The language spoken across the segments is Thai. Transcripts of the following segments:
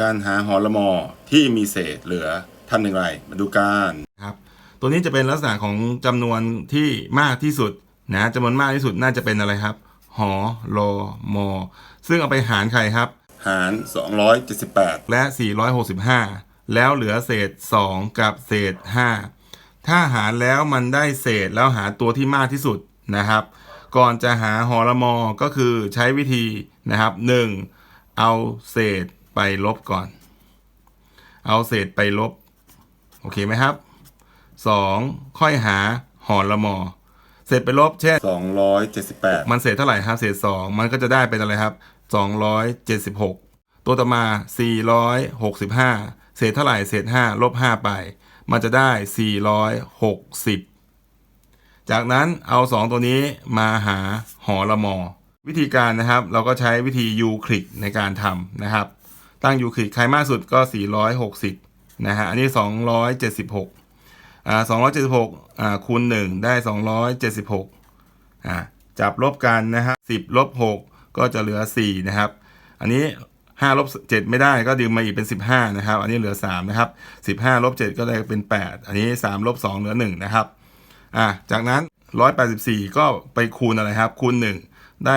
การหาหอละมอที่มีเศษเหลือทำอย่างไร มาดูกันครับ ตัวนี้จะเป็นลักษณะของจำนวนที่มากที่สุดนะจำนวนมากที่สุดน่าจะเป็นอะไรครับ หอลอมอ ซึ่งเอาไปหารใครครับ หาร 278 และ 465 แล้วเหลือเศษ 2 กับเศษ 5 ถ้าหารแล้วมันได้เศษแล้วหาตัวที่มากที่สุดนะครับ ก่อนจะหาหอละมอก็คือใช้วิธีนะครับ 1. เอาเศษ ไปลบก่อน เอาเศษไปลบ โอเคไหมครับ 2. ค่อยหาหอละมอ เศษไปลบเช่น 278 มันเศษเท่าไหร่ครับเศษ 2 มันก็จะได้เป็นอะไรครับ 276 ตัวต่อมา 465 เศษเท่าไหร่เศษ 5 ลบ 5 ไป มันจะได้ 460 จากนั้นเอา 2 ตัวนี้มาหาหอละมอวิธีการนะครับเราก็ใช้วิธียูคลิกในการทำนะครับ ตั้งอยูคลิกใครมากสุดก็ 460 นะฮะ อันนี้ 276 อ่า 276 อ่า คูณ 1 ได้ 276 อ่า จับลบกันนะฮะ 10 ลบ 6 ก็จะเหลือ 4 นะครับ อันนี้ 5 ลบ 7 ไม่ได้ก็ดึงมาอีกเป็น 15 นะครับ อันนี้เหลือ 3 นะครับ 15 ลบ 7 ก็ได้เป็น 8 อันนี้ 3 ลบ 2 เหลือ 1 นะครับ อ่า จากนั้น 184 ก็ไปคูณอะไรครับ คูณ 1 ได้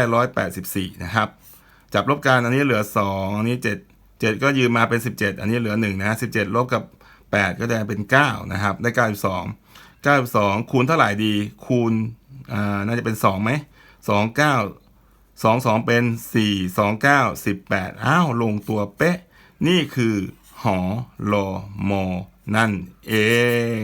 184 นะครับ จับลบกัน อันนี้เหลือ 2 อันนี้ 7 7 ก็ยืมมาเป็น 17 อันนี้เหลือ1นะ17 ลบกับ 8 ก็ได้เป็น 9 นะครับ ได้ 92 92 คูณเท่าไหร่ดี คูณอ่าน่าจะเป็น2ไหม29 2 2 เป็น 4 2 9 18 อ้าว ลงตัวเป๊ะ นี่คือหอลอมอนั่นเอง